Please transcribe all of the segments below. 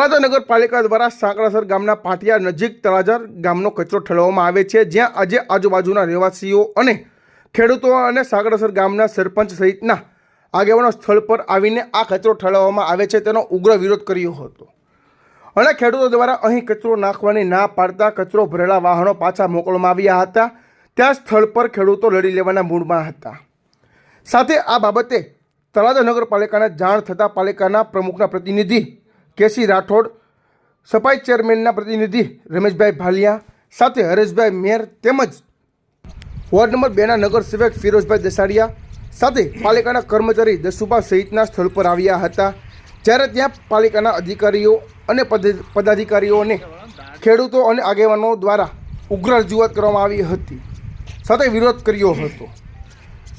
તળાજા નગરપાલિકા દ્વારા સાંકળાસર ગામના પાટિયા નજીક તળાજા ગામનો કચરો ઠલવવામાં આવે છે, જ્યાં આજે આજુબાજુના રહેવાસીઓ અને ખેડૂતો અને સાંકળાસર ગામના સરપંચ સહિતના આગેવાનો સ્થળ પર આવીને આ કચરો ઠલવવામાં આવે છે તેનો ઉગ્ર વિરોધ કર્યો હતો. અને ખેડૂતો દ્વારા અહીં કચરો નાખવાની ના પાડતા કચરો ભરેલા વાહનો પાછા મોકલવામાં આવ્યા હતા. ત્યાં સ્થળ પર ખેડૂતો લડી લેવાના મૂડમાં હતા. સાથે આ બાબતે તળાજા નગરપાલિકાને જાણ થતાં પાલિકાના પ્રમુખના પ્રતિનિધિ કેસી રાઠોડ, સફાઈ ચેરમેનના પ્રતિનિધિ રમેશભાઈ ભાલિયા સાથે હરેશભાઈ મેર તેમજ વોર્ડ નંબર બેના નગરસેવક ફિરોજભાઈ દસાડિયા સાથે પાલિકાના કર્મચારી દસુભા સહિતના સ્થળ પર આવ્યા હતા. જ્યારે ત્યાં પાલિકાના અધિકારીઓ અને પદ- પદાધિકારીઓને ખેડૂતો અને આગેવાનો દ્વારા ઉગ્ર રજૂઆત કરવામાં આવી હતી. સાથે વિરોધ કર્યો હતો.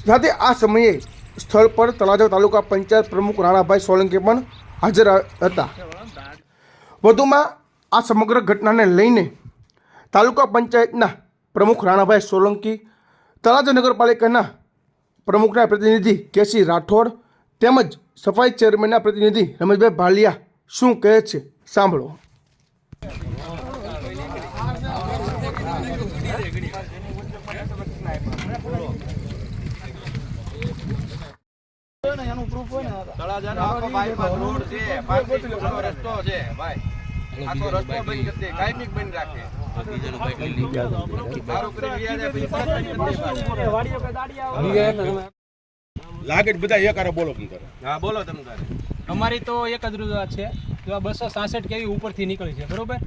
સાથે આ સમયે સ્થળ પર તળાજા તાલુકા પંચાયત પ્રમુખ રાણાભાઈ સોલંકી પણ હાજર હતા. વધુમાં આ સમગ્ર ઘટનાને લઈને તાલુકા પંચાયતના પ્રમુખ રાણાભાઈ સોલંકી, તળાજા નગરપાલિકાના પ્રમુખના પ્રતિનિધિ કેસી રાઠોડ તેમજ સફાઈ ચેરમેનના પ્રતિનિધિ રમેશભાઈ ભાલિયા શું કહે છે? સાંભળો. તળાજાનો આખો બાયપાસ રોડ છે પાંત્રીસ રસ્તો છે ભાઈ. આખો રસ્તો બંધ કરી દે કાયમિક બંધ રાખે. સારું કરી ગયા છે, પછી પાછા કરી દે. લાગે જ બધા એક બોલો કેમ હા બોલો તમે તારે. અમારી તો એક જ રજૂઆત છે બસો સાસઠ કેવી ઉપરથી નીકળી છે બરોબર?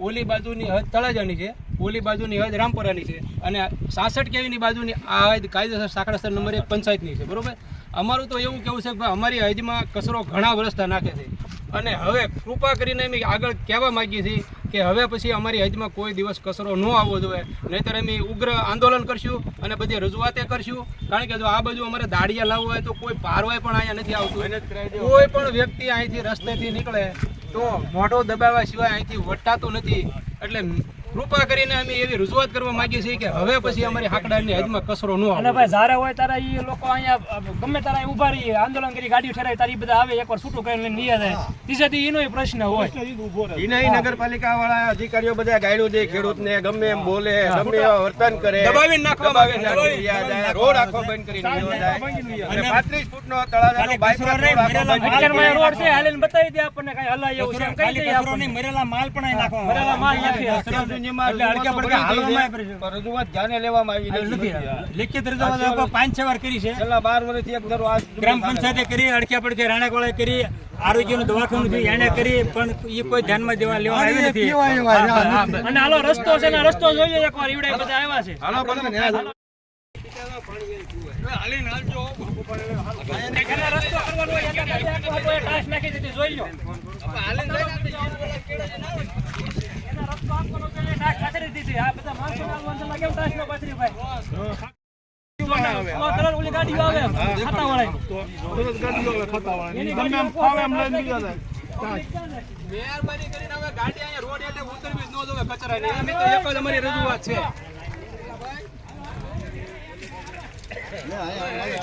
ઓલી બાજુની હદ તળાજાની છે ઓલી બાજુની હદ રામપુરાની છે અને સાસઠ કેવીની બાજુની આ હદ કાયદેસર સાંકળાસર નંબર એક પંચાયતની છે બરાબર? અમારું તો એવું કેવું છે કે અમારી હદમાં કચરો ઘણા વર્ષથી નાખે છે. અને હવે કૃપા કરીને અમે આગળ કહેવા માગીએ છીએ કે હવે પછી અમારી હદમાં કોઈ દિવસ કચરો ન આવવો જોઈએ. નહીંતર અમે ઉગ્ર આંદોલન કરશું અને બધી રજૂઆતે કરશું. કારણ કે જો આ બાજુ અમારે દાડિયા લાવવું હોય તો કોઈ પારવાય પણ અહીંયા નથી આવતું. કોઈ પણ વ્યક્તિ અહીંથી રસ્તેથી નીકળે તો મોઢો દબાવવા સિવાય અહીંથી વટાતું નથી. એટલે કૃપા કરીને અમે એવી રજૂઆત કરવા માંગીએ છીએ કે હવે પછી અમારી હાકડાની હદમાં કસરો ન અને આવે ભાઈ જ્યારે હોય ત્યારે એ લોકો અહીંયા ગમે તારા ઊભા ઊભા રહીએ આંદોલન કરી ગાડી ઠેરાય તારી બધા આવે એકવાર છૂટું કરીને લઈને નિયા જાય ત્રીજેથી એનો પ્રશ્ન હોય. ઈને નગરપાલિકા વાળા અધિકારીઓ બધા ગાયડું દે ખેડૂતને ગમે એમ બોલે ગમે એવા વર્તન કરે. દબાવી નાખવામાં આવે રોડ આખો બંધ કરીને જાય અને પાંત્રીસ ફૂટનો તળાજાનો બાયપાસ રોડ કરી છે હાલીને બતાવી દે આપણને કઈ હલાય એવું છે. કઈ દે આપણને. મરેલા માલ પણ મરેલા માલ નાખી રજૂઆત ધ્યાને લેવામાં આવી નથી લિખિત રજૂઆત પાંચ છ વાર કરી છે. છેલ્લા બાર વર્ષથી એક ધારો ગ્રામ પંચાયતે કરી અડખ્યા પડખે રાણાકોળે કરી આરોગ્યનું દવાખાનું છે એને કરી પણ એ કોઈ ધ્યાનમાં દેવા લેવા આવી નથી. અને હાલો રસ્તો છે ને રસ્તો જોઈએ એકવાર ઈવડે બધા આવ્યા છે. હાલો રસ્તો કરવાનો હોય નાખી દીધી જોઈ લો રસ્તો આપવાનો છે એટલે ટાસ પાથરી દીધી આ બધા માણસો ના માણસોમાં કેમ ટાસ નો પાથરી ભાઈ આમાં તરત ઓલી ગાડીઓ આવે ખાતાવાળાની. એની ગાડીઓ ફાવે એમ લઈને બીજા જાય. મહેરબાની કરીને હવે ગાડી અહીંયા રોડ એટલે ઉતરવી જ ન જોવે કચરાની અમે તો એક જ અમારી રજૂઆત છે હા હા હા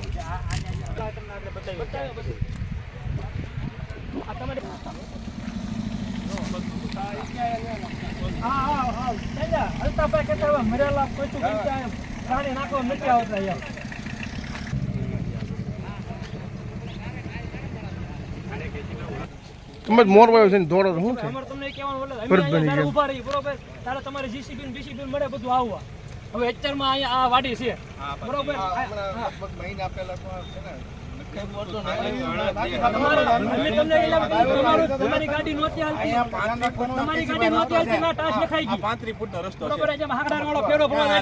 થઈ જા. અલ્તાભાઈ કહેતા હવે મરેલા પોચું કરી જાય. નાખવા નથી આવતા યાર તમે મોર વાયો છે ને દોડો શું છે? અમાર તમને કહેવાનું બોલે અમે અહીંયા. ઊભા રહીએ બરોબર? તારે તમારે જીસીબી ને બીસીબી મળે બધું આવવા હવે અત્યારમાં અહીંયા આ વાડી છે. બરોબર. મહિના પહેલા છે ને?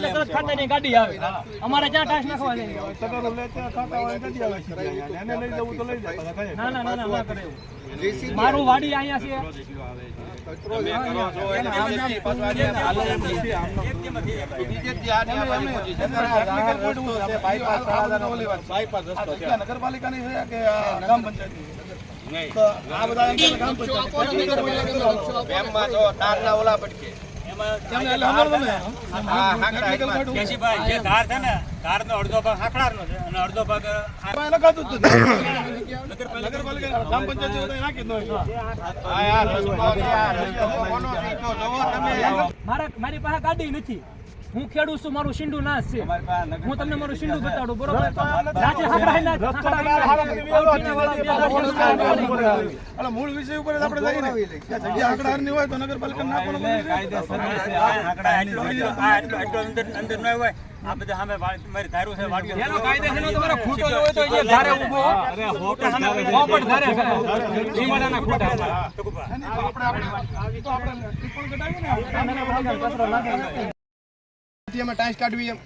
તરત ખાતાની ગાડી આવે અમારે જ્યાં ટાસ. મારું વાડી અહીંયા છે નગરપાલિકાની છે કે ગ્રામ પંચાયત આ બધા ગ્રામ પંચાયત ઓલા હાઈટમાં. કેશીભાઈ જે ધાર છે ને ધારનો અડધો ભાગ છે અને અડધો ભાગ ગ્રામ પંચાયત ન. મારી પાસે ગાડી નથી. હું ખેડૂત છું મારું શીંડું નાશ છે. હું તમને મારું શીંડું બતાડું બરોબર? મૂળ વિષય ઉપર જ આપણે ને. જગ્યા આંકડાની હોય તો નગરપાલિકાને ના આટલો અંદર અંદર ન હોય. આ બધા સામે વાડ- મારી ધારું છે વાડીઓ એનો કાયદેસર નો તમારો ખૂટો જો હોય તો એ ધારે ઊભો હો. પણ ધારે છે. લીમડાના ખૂટા. છે. અમે ટાઈસ કાઢવી એમ.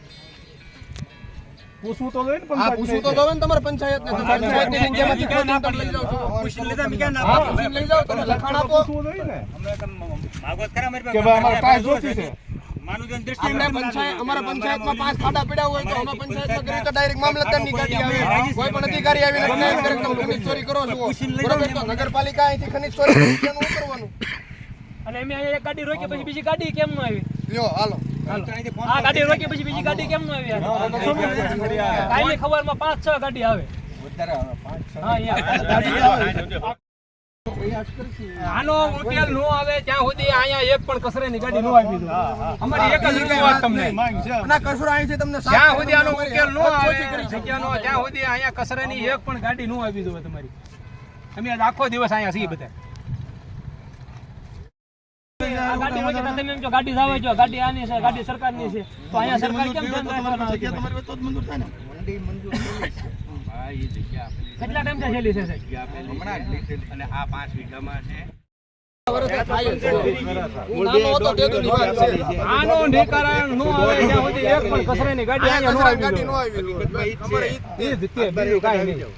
પૂછવું તો જોઈએ ને પૂછવું તો જોઈએ ને તમારે પંચાયત ને પંચાયતની જગ્યામાંથી ખોદીને તમે લઈ જાઓ છો. પૂછીને લીધા ક્યાં ના હા, લઈ જાઓ તમે લખાણ આપો. હમણાં તમે માગો મારી પાસે. કે ભાઈ અમારે ટાઈસ જોઈતી છે. માનું તો દ્રષ્ટિ અમને પંચાયત અમારા પંચાયતમાં પાંચ ખાડા પડ્યા હોય તો અમે પંચાયતમાં કરીએ તો ડાયરેક્ટ મામલતદારની ગાડી આવે. કોઈ પણ અધિકારી આવીને claim કરે તમે ખનીજ ચોરી કરો છો. બરોબર? તો નગરપાલિકા અહીંથી ખનીજ ચોરી કરવાનું અને અમે અહીંયા એક ગાડી રોકી પછી બીજી ગાડી કેમ ન આવી? લ્યો હાલો. આ ગાડી રોકી પછી બીજી ગાડી કેમ ન આવી? કાલે ખબરમાં પાંચ છ ગાડી આવે. હા અહીંયા. આનો ઉકેલ નો આવે ત્યાં સુધી અહીંયા એક પણ કચરાની ગાડી નો આવી અમારી એક જ વાત તમને. ના કસરો તમને સાફ સુધી આનો ઉકેલ નો આવે. જગ્યાનો જ્યાં સુધી અહીંયા કચરાની એક પણ ગાડી નો આવી દો તમારી. અમે આજ આખો દિવસ અહીંયા છીએ બધા. ગાડી વચ્ચે તમે એમ કહો, ગાડી જાવે છો ગાડી આની છે ગાડી સરકારની છે. તો અહીંયા સરકાર કેમ ધ્યાન રાખવાના વચ્ચે જ મંજૂર થાય ને. કેટલા ટાઈમથી છેલ્લી છે. સાહેબ? હમણાં. અને આ પાંચ વીઘામાં છે. તે તો છે. આનો નિકારણ નો આવે ત્યાં સુધી એક પણ કચરાની ગાડી અહીંયા અહીંયા નો કચરાની આવી ગાડી નો આવી ઈ જ તે, બીજું કાંઈ નહીં.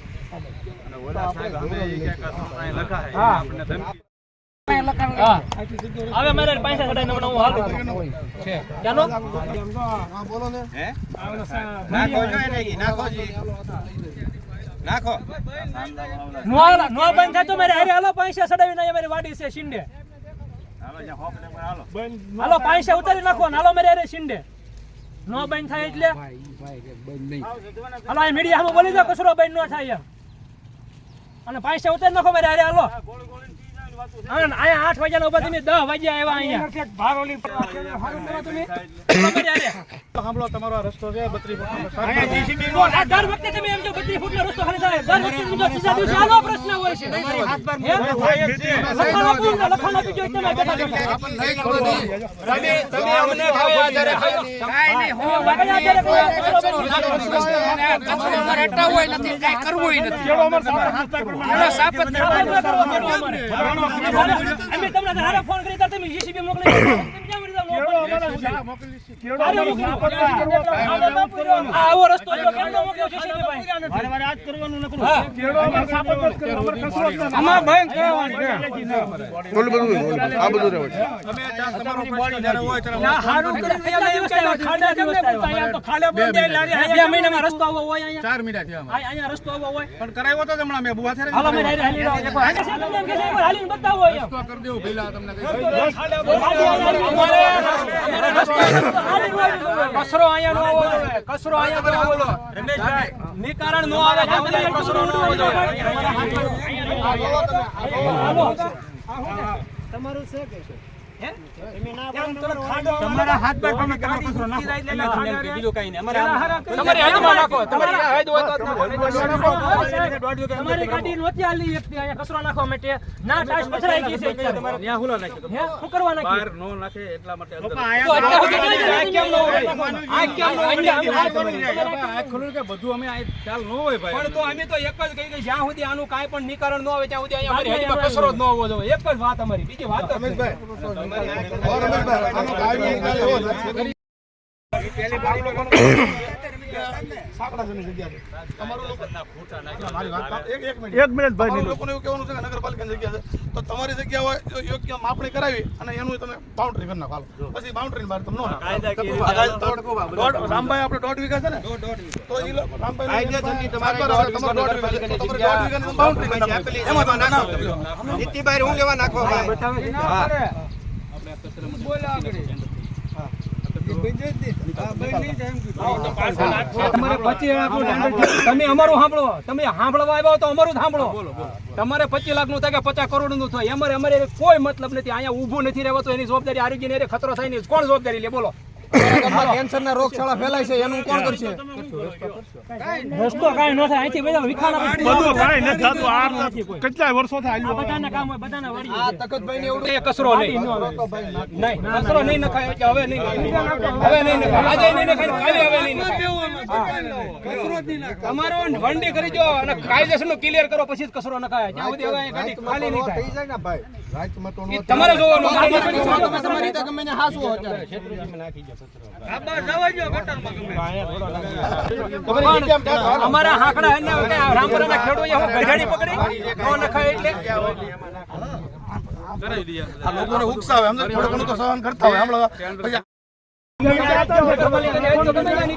અને ઓલા સાહેબ અમે ઈ કે કશું હા. હવે મારે પૈસા કઢાઈ હમણાં હું હાલ છે. ચાલો હા? બોલો ને હે નાખો જો નાખો જી નાખો. નો નો બંધ થાય તો મારે હારે હાલો પૈસા સડાવીને અહીંયા મારી વાડી છે શિંડે. હાલો પૈસા ઉતારી નાખો ને હાલો મારે હારે શિંડે. નો બંધ થાય એટલે? હાલો આ મીડિયા બોલી દો કચરો બંધ નો થાય અને પૈસા ઉતારી નાખો મારે હારે હાલો. આઠ વાગ્યા ઊભા તમે દસ વાગ્યા આવ્યા અહીંયા. સાંભળો તમારો રસ્તો છે બત્રી દર વખતે તમે એમ જો બધી ફૂટનો રસ્તો ખાલી દર વખતે ત્રીજા દિવસે આનો પ્રશ્ન હોય છે. લખાણ આપો લખાણ આપી તમે. તમે તમે અમને આધારે જ કરવાનો અમારે. તમને ધારે ફોન કરી તમે જીસીબી મોકલી દીધો. તમે કેમ રીતે મોકલી? આ આવો રસ્તો કેમ ન મોકલ્યો JCB ભાઈ? હા. આમાં ભયંકર કહેવાનું છે. ઓલું બધું ઓલું બધું. આ બધું રહેવું છે ના, હારું કરીને કેટલા દિવસ આવ્યા? ખાડા દિવસ આવ્યા. બે મહિનામાં રસ્તો આવો હોય અહીંયા? ચાર મિનિટ થયા અહીંયા રસ્તો આવો હોય? પણ કરાવ્યો તો હમણાં મેં બુઆ હાલો, મેં હારે હાલી રહ્યો. એકવાર હાલે છે, તમને એમ કે છે, એકવાર હાલીને બતાવો એમ. કરી દેવું પેલા તમને અમારે રસ્તો હાલીને કચરો અહીંયા નો આવવો જોઈએ. કચરો અહીંયા નો આવવો જોઈએ. નિકારણ નો આવે સુધી કચરો ન આવવો જોઈએ. હાલો. તમારા હાથ પર તમે તમારો કચરો નાખો બીજું કાંઈ નહીં અમારે તમારી હદમાં નાખો. તમારી હદ હોય તો જ નાખો. દોઢ વીઘા તમારી ગાડી નહોતી હાલી એકથી અહીંયા કચરો નાખવા માટે. ના ટાઈસ પથરાઈ ગઈ છે ત્યાં હુલો નાખ્યો હે? શું કરવા નાખી? બહાર નો નાખે એટલા માટે અંદર. તો અત્યાર સુધી ક્યાં આ કેમ ન હોય? આ કેમ ન બધું અમે ખ્યાલ ન હોય ભાઈ. પણ તો અમે તો એક જ કહી કે જ્યાં સુધી આનું કાંઈ પણ નિકારણ ન આવે ત્યાં સુધી અહીંયા અમારી કચરો જ ન હોવો જોઈએ. એક જ વાત અમારી. બીજી વાત જ નથી. એક મિનિટ ભાઈ લોકોને એવું કહેવાનું છે કે નગરપાલિકાની જગ્યા છે. તો તમારી જગ્યા હોય તો યોગ્ય માપણી કરાવી અને એનું તમે બાઉન્ડ્રી કરી નાખો. પછી બાઉન્ડ્રી બહાર તમને રામભાઈ આપણે દોઢ વીઘા છે ને? તો ઈ રામભાઈ બાઉન્ડ્રી. એમાં. નીતિભાઈ હું લેવા નાખો આગળ. હા. તમે અમારું સાંભળો. તમે સાંભળવા આવ્યા હો તો અમારું જ સાંભળો તમારે પચીસ લાખનું થાય કે પચાસ કરોડનું થાય? અમારે અમારે કોઈ મતલબ નથી. અહીંયા ઊભું નથી રહેવાતું. એની જવાબદારી આરોગ્ય ને ખતરો થાય નહીં. કોણ જવાબદારી લે? બોલો. કેન્સરના રોગચાળા ફેલાય છે એનું કોણ કરશે રસ્તો કાંઈ ન થાય અહીંથી બધા વિખાણા બધું કાંઈ નથી થતું આ કેટલાય વર્ષો આ બધાના કામ હોય બધાના વાળી આ તખતભાઈને એવડું એ કચરો નહીં નહીં કચરો નહીં નખાય એટલે હવે નહીં હવે નહીં નખાય આજે નહીં નખાય કાલે હવે નહીં નખાય તમારો વંડી કરી જો અને કાયદેસરનું ક્લિયર કરો પછી જ કચરો નખાય જ્યાં સુધી હવે ગાડી ખાલી નહીં થાય ઈ તમારે જોવાનું. તમારી રીતે ગમે ને હાસવું અત્યારે પણ અમારા હાકડા એને કે રામપુરાના ખેડૂતો હું પકડી? ન નખાય એટલે? આ લોકોને ઉકસાવે સમજો થોડું ઘણું તો સહન કરતા હોય. હમણાં પછી નગરપાલિકાની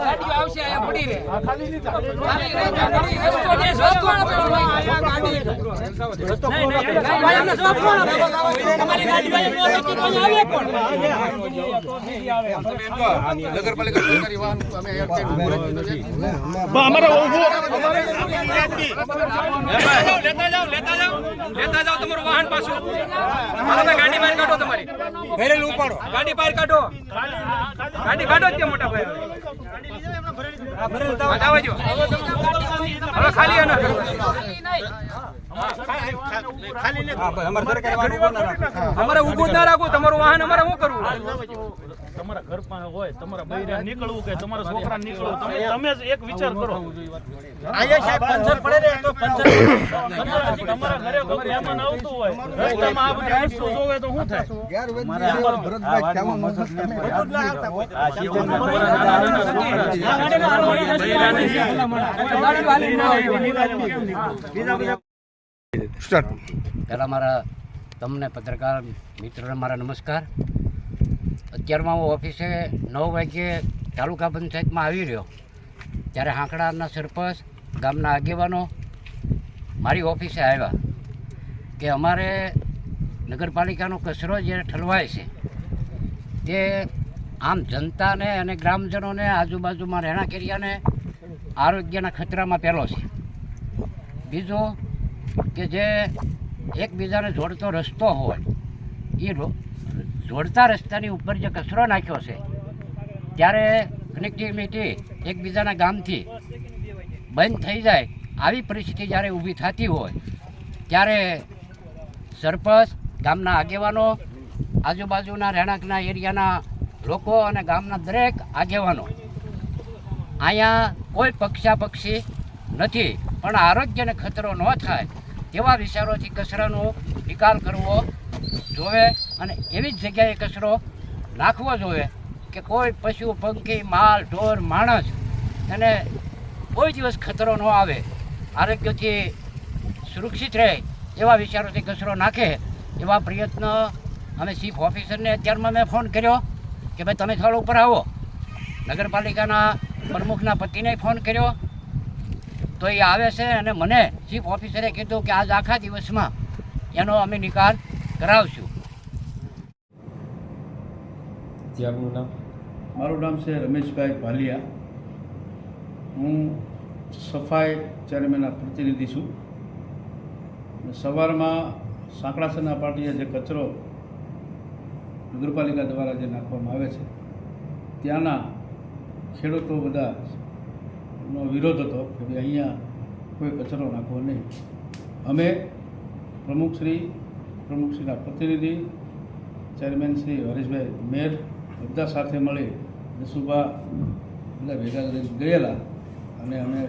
ગાડી આવશે અહીંયા પડી? તમારી ગાડી વાળા જો તમારું વાહન પાછું ગાડી બહાર કાઢો તમારી ઘરેલું ઉપાડો ગાડી બહાર કાઢો ગાડી કાઢો. અમારે ઉભું જ ના રાખવું તમારું વાહન અમારે શું કરવું તમારા ઘરમાં હોય તમારા બૈરા નીકળવું કે તમારા છોકરા નીકળવું તમે તમે જ એક વિચાર કરો તમારા ઘરે કોઈ મહેમાન આવતું હોય રસ્તામાં આ બધી વસ્તુ જોવે તો શું થાય સ્ટાર્ટ પહેલાં મારા તમને પત્રકાર મિત્રોને મારા નમસ્કાર. અત્યારમાં હું ઓફિસે નવ વાગ્યે તાલુકા પંચાયતમાં આવી રહ્યો. ત્યારે હાંકડાના સરપંચ, ગામના આગેવાનો મારી ઓફિસે આવ્યા કે અમારે નગરપાલિકાનો કચરો જે ઠલવાય છે, તે આમ જનતાને અને ગ્રામજનોને આજુબાજુમાં રહેણા કર્યાને આરોગ્યના ખતરામાં પહેલો છે. બીજો કે જે એકબીજાને જોડતો રસ્તો હોય એ જોડતા રસ્તાની ઉપર જે કચરો નાખ્યો છે, ત્યારે કનેક્ટિવિટી એકબીજાના ગામથી બંધ થઈ જાય આવી પરિસ્થિતિ જ્યારે ઊભી થતી હોય, ત્યારે સરપંચ, ગામના આગેવાનો, આજુબાજુના રહેણાંકના એરિયાના લોકો અને ગામના દરેક આગેવાનો અહીંયા કોઈ પક્ષાપક્ષી નથી. પણ આરોગ્યને ખતરો ન થાય તેવા વિચારોથી કચરાનો નિકાલ કરવો જોવે અને એવી જ જગ્યાએ કચરો નાખવો જોઈએ કે કોઈ પશુ, પંખી, માલ, ઢોર, માણસ એને કોઈ દિવસ ખતરો ન આવે. આરોગ્યથી સુરક્ષિત રહે એવા વિચારોથી કચરો નાખે એવા પ્રયત્ન અમે ચીફ ઓફિસરને અત્યારમાં મેં ફોન કર્યો કે ભાઈ તમે સ્થળ ઉપર આવો. નગરપાલિકાના પ્રમુખના પતિને ફોન કર્યો તો એ આવે છે અને મને ચીફ ઓફિસરે કીધું કે આજ આખા દિવસમાં એનો અમે નિકાલ કરાવશું. મારું નામ છે રમેશભાઈ ભાલિયા. હું સફાઈ ચેરમેનના પ્રતિનિધિ છું. સવારમાં સાંકળાસરના પાટીએ જે કચરો નગરપાલિકા દ્વારા જે નાખવામાં આવે છે ત્યાંના ખેડૂતો બધા નો વિરોધ હતો કે ભાઈ અહીંયા કોઈ કચરો નાખવો નહીં. અમે પ્રમુખશ્રી પ્રમુખશ્રીના પ્રતિનિધિ, ચેરમેન શ્રી હરેશભાઈ મેર બધા સાથે મળી સુભા બધા ભેગા કરી ગયેલા અને અમે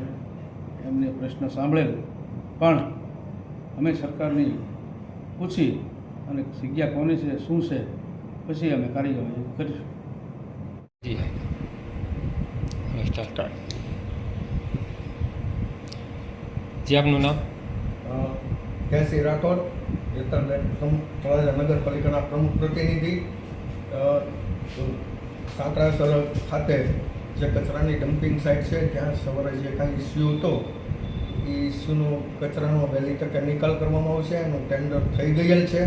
એમને પ્રશ્ન સાંભળેલ. પણ અમે સરકારની પૂછી અને જગ્યા કોની છે, શું છે, પછી અમે કાર્યવાહી કરીશું. જી. આપનું નામ? કેસી રાઠોડ નગરપાલિકાના પ્રમુખ પ્રતિનિધિ સાંકળાસર ખાતે જે કચરાની ડમ્પિંગ સાઇટ છે, ત્યાં સવારે જે કાંઈ ઇસ્યુ હતો, એ ઇસ્યુનો કચરાનો વહેલી તકે નિકાલ કરવામાં આવશે, એનું ટેન્ડર થઈ ગયેલ છે,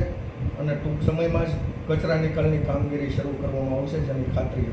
અને ટૂંક સમયમાં જ કચરા નિકાલની કામગીરી શરૂ કરવામાં આવશે, જેની ખાતરી